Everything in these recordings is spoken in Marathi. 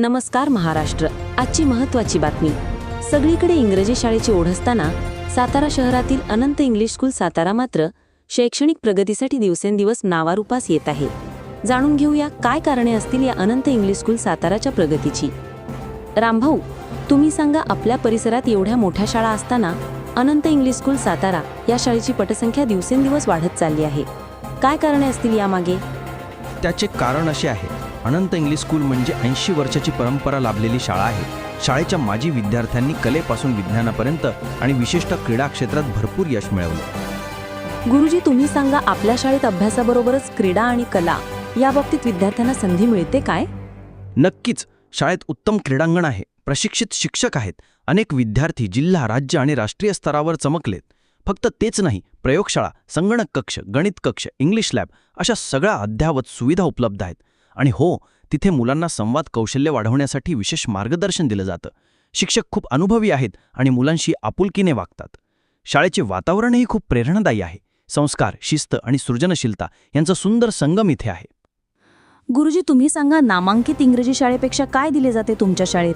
नमस्कार महाराष्ट्र. आजची महत्त्वाची बातमी. सगळीकडे इंग्रजी शाळेची ओढ असताना सातारा शहरातील अनंत इंग्लिश स्कूल सातारा मात्र शैक्षणिक प्रगतीसाठी दिवसेंदिवस नावारूपास येत आहे. जाणून घेऊया काय कारणे असतील या अनंत इंग्लिश स्कूल साताराच्या प्रगतीची. रामभाऊ तुम्ही सांगा आपल्या परिसरात एवढ्या मोठ्या शाळा असताना अनंत इंग्लिश स्कूल सातारा या शाळेची पटसंख्या दिवसेंदिवस वाढत चालली आहे. काय कारणे असतील यामागे? त्याचे कारण असे आहे. अनंत इंग्लिश स्कूल म्हणजे ऐंशी वर्षाची परंपरा लाभलेली शाळा आहे. शाळेच्या माजी विद्यार्थ्यांनी कलेपासून विज्ञानापर्यंत आणि विशिष्ट क्रीडा क्षेत्रात भरपूर यश मिळवलं. गुरुजी तुम्ही सांगा आपल्या शाळेत अभ्यासाबरोबरच क्रीडा आणि कला या बाबतीत विद्यार्थ्यांना संधी मिळते काय? नक्कीच. शाळेत उत्तम क्रीडांगण आहे. प्रशिक्षित शिक्षक आहेत. अनेक विद्यार्थी जिल्हा राज्य आणि राष्ट्रीय स्तरावर चमकलेत. फक्त तेच नाही प्रयोगशाळा संगणक कक्ष गणित कक्ष इंग्लिश लॅब अशा सगळ्या अद्यावत सुविधा उपलब्ध आहेत. आणि हो तिथे मुलांना संवाद कौशल्य वाढवण्यासाठी विशेष मार्गदर्शन दिलं जातं. शिक्षक खूप अनुभवी आहेत आणि मुलांशी आपुलकीने वागतात. शाळेचे वातावरणही खूप प्रेरणादायी आहे. संस्कार शिस्त आणि सृजनशीलता यांचा सुंदर संगम इथे आहे. गुरुजी तुम्ही सांगा नामांकित इंग्रजी शाळेपेक्षा काय दिले जाते तुमच्या शाळेत?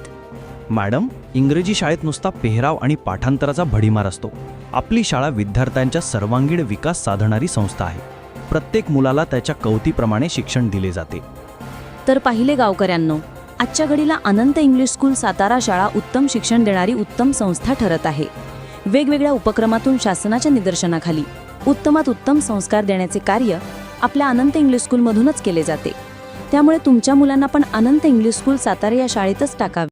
मॅडम इंग्रजी शाळेत नुसता पेहराव आणि पाठांतराचा भडीमार असतो. आपली शाळा विद्यार्थ्यांच्या सर्वांगीण विकास साधणारी संस्था आहे. प्रत्येक मुलाला त्याच्या कवतीप्रमाणे शिक्षण दिले जाते. तर पाहिले गावकऱ्यांनो आजच्या घडीला अनंत इंग्लिश स्कूल सातारा शाळा उत्तम शिक्षण देणारी उत्तम संस्था ठरत आहे. वेगवेगळ्या उपक्रमातून शासनाच्या निदर्शनाखाली उत्तमात उत्तम संस्कार देण्याचे कार्य आपल्या अनंत इंग्लिश स्कूलमधूनच केले जाते. त्यामुळे तुमच्या मुलांना पण अनंत इंग्लिश स्कूल सातारा या शाळेतच टाकावे.